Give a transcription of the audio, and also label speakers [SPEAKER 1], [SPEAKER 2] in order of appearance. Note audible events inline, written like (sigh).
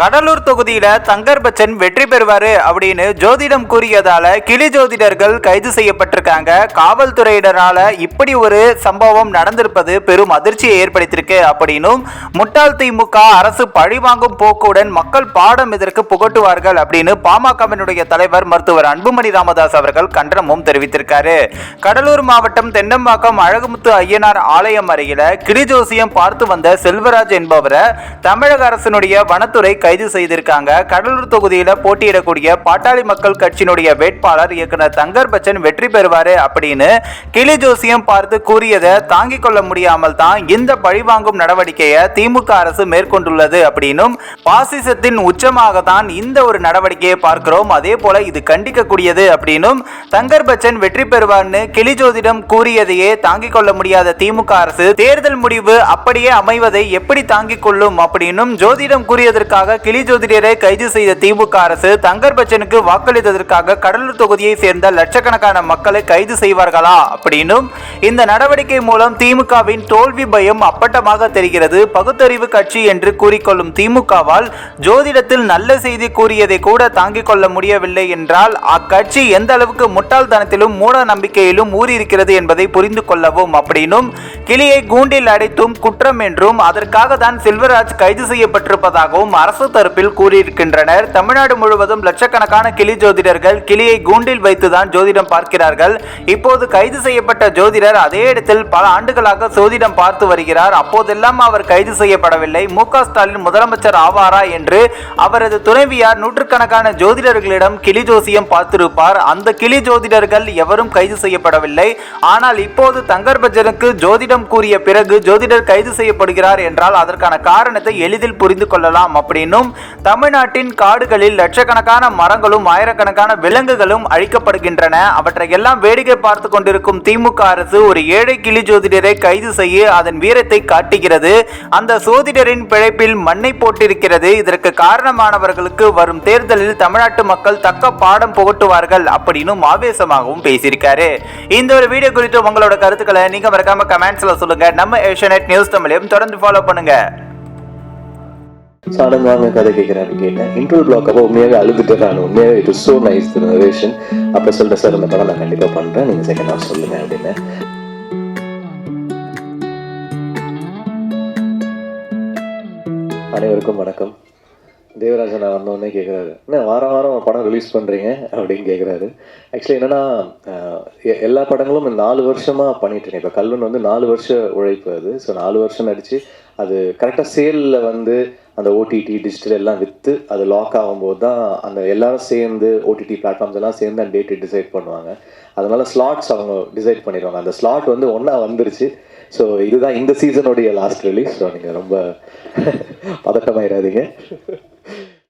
[SPEAKER 1] கடலூர் தொகுதியில தங்கர் பச்சன் வெற்றி பெறுவாரு அப்படின்னு ஜோதிடம் கூறியதால கிளி ஜோதிடர்கள் கைது செய்யப்பட்டிருக்காங்க. காவல்துறையினரால இப்படி ஒரு சம்பவம் நடந்திருப்பது பெரும் அதிர்ச்சியை ஏற்படுத்தியிருக்கு அப்படின்னும் முட்டாள் திமுக அரசு பழிவாங்கும் போக்குடன் மக்கள் பாடம் இதற்கு புகட்டுவார்கள் அப்படின்னு பாமகவினுடைய தலைவர் மருத்துவர் அன்புமணி ராமதாஸ் அவர்கள் கண்டனமும் தெரிவித்திருக்காரு. கடலூர் மாவட்டம் தென்னம்பாக்கம் அழகுமுத்து ஐயனார் ஆலயம் அருகில கிளி ஜோசியம் பார்த்து வந்த செல்வராஜ் என்பவரை தமிழக அரசினுடைய வனத்துறை கைது செய்திருக்காங்க. கடலூர் தொகுதியில போட்டியிடக்கூடிய பாட்டாளி மக்கள் கட்சியினுடைய வேட்பாளர் இயக்குனர் தங்கர் பச்சன் வெற்றி பெறுவாரு அப்படின்னு கிளி ஜோசியம் பார்த்து கூறியதை தாங்கிக் கொள்ள முடியாமல் தான் இந்த பழிவாங்கும் நடவடிக்கையை திமுக அரசு மேற்கொண்டுள்ளது அப்படின்னும் பாசிசத்தின் உச்சமாக தான் இந்த ஒரு நடவடிக்கையை பார்க்கிறோம். அதே போல இது கண்டிக்கக்கூடியது அப்படின்னும் தங்கர் பச்சன் வெற்றி பெறுவார்னு கிளி ஜோதிடம் கூறியதையே தாங்கிக் கொள்ள முடியாத திமுக அரசு தேர்தல் முடிவு அப்படியே அமைவதை எப்படி தாங்கிக் கொள்ளும் அப்படின்னும் ஜோதிடம் கூறியதற்காக கிளி ஜோதிடரை கைது செய்த திமுக அரசு தங்கர் பச்சனுக்கு வாக்களித்ததற்காக கடலூர் தொகுதியை சேர்ந்த லட்சக்கணக்கான மக்களை கைது செய்வார்களா அப்படின்னும் இந்த நடவடிக்கை மூலம் திமுகவின் தோல்வி பயம் அப்பட்டமாக தெரிகிறது. பகுத்தறிவு கட்சி என்று கூறிக்கொள்ளும் திமுகவால் ஜோதிடத்தில் நல்ல செய்தி கூறியதை கூட தாங்கிக் கொள்ள முடியவில்லை என்றால் அக்கட்சி எந்த அளவுக்கு முட்டாள்தனத்திலும் மூட நம்பிக்கையிலும் ஊறியிருக்கிறது என்பதை புரிந்து கொள்ளவும் அப்படின்னும் கிளியை கூண்டில் அடைத்தும் குற்றம் என்றும் அதற்காக தான் செல்வராஜ் கைது செய்யப்பட்டிருப்பதாகவும் அரசு தரப்பில் கூறியிருக்கின்றனர். தமிழ்நாடு முழுவதும் லட்சக்கணக்கான கிளி ஜோதிடர்கள் கிளியை கூண்டில் வைத்துதான் ஜோதிடம் பார்க்கிறார்கள். இப்போது கைது செய்யப்பட்ட ஜோதிடர் அதே இடத்தில் பல ஆண்டுகளாக ஜோதிடம் பார்த்து வருகிறார். அப்போதெல்லாம் அவர் கைது செய்யப்படவில்லை. மு ஸ்டாலின் முதலமைச்சர் ஆவாரா என்று அவரது துணைவியார் நூற்றுக்கணக்கான ஜோதிடர்களிடம் கிளி ஜோசியம் பார்த்திருப்பார். அந்த கிளி ஜோதிடர்கள் எவரும் கைது செய்யப்படவில்லை. ஆனால் இப்போது தங்கர் பஜனுக்கு ஜோதிடம் கூறிய பிறகு ஜோதிடர் கைது செய்யப்படுகிறார் என்றால் அதற்கான காரணத்தை எளிதில் புரிந்து கொள்ளலாம். அப்படின்னும் தமிழ்நாட்டின் காடுகளில் லட்சக்கணக்கான மரங்களும் ஆயிரக்கணக்கான விலங்குகளும் அழிக்கப்படுகின்றன. அவற்றை எல்லாம் வேடிக்கை பார்த்து கொண்டிருக்கும் திமுக அரசு ஒரு ஏழை கிளி ஜோதிடரை கைது செய்ய அதன் வீரத்தை காட்டுகிறது. அந்த சோதிடரின் பிழைப்பில் மண்ணை போட்டிருக்கிறது. இதற்கு காரணமானவர்களுக்கு வரும் தேர்தலில் தமிழ்நாட்டு மக்கள் தக்க பாடம் புகட்டுவார்கள் அப்படின்னும் ஆவேசமாகவும் பேசியிருக்காரு. இந்த ஒரு வீடியோ குறித்து உங்களோட கருத்துக்களை நீங்க மறக்காம கமெண்ட்ஸ்ல சொல்லுங்க. நம்ம ஏஷியநெட் நியூஸ் தமிழையும் தொடர்ந்து ஃபாலோ பண்ணுங்க.
[SPEAKER 2] சாடம் வாங்க கதை கேட்குறாரு கேட்டேன் இன்டர்வல் பிளாக் அப்போ உண்மையாகவே அழுதுட்டு நான் உண்மையாகவே இட் ஸோ நைஸ் நரேஷன் அப்போ சொல்லிட்டு சார் இந்த படம் நான் கண்டிப்பாக பண்ணுறேன் நீங்கள் செகண்ட் ஹாஃப் சொல்லுங்க அப்படின்னு அனைவருக்கும் வணக்கம் தேவராஜன் நான் வந்தோடனே கேட்குறாரு என்ன வாரம் வாரம் படம் ரிலீஸ் பண்ணுறீங்க அப்படின்னு கேட்குறாரு ஆக்சுவலி என்னன்னா எ- எல்லா படங்களும் நாலு வருஷமாக பண்ணிட்டு இருக்கேன். இப்போ கல்வன் வந்து நாலு வருஷம் உழைப்பு அது. ஸோ நாலு வருஷம் நடித்து அது கரெக்டாக சேலில் வந்து அந்த ஓடிடி டிஜிட்டல் எல்லாம் விற்று அது லாக் ஆகும்போது தான் அந்த எல்லாரும் சேர்ந்து ஓடிடி பிளாட்ஃபார்ம்ஸ் எல்லாம் சேர்ந்து அந்த டேட்டு டிசைட் பண்ணுவாங்க. அதனால ஸ்லாட்ஸ் அவங்க டிசைட் பண்ணிடுவாங்க. அந்த ஸ்லாட் வந்து ஒன்றா வந்துருச்சு. ஸோ இதுதான் இந்த சீசனுடைய லாஸ்ட் ரிலீஸ் ஸோ நீங்கள் ரொம்ப (laughs) பதட்டமாயிடாதீங்க.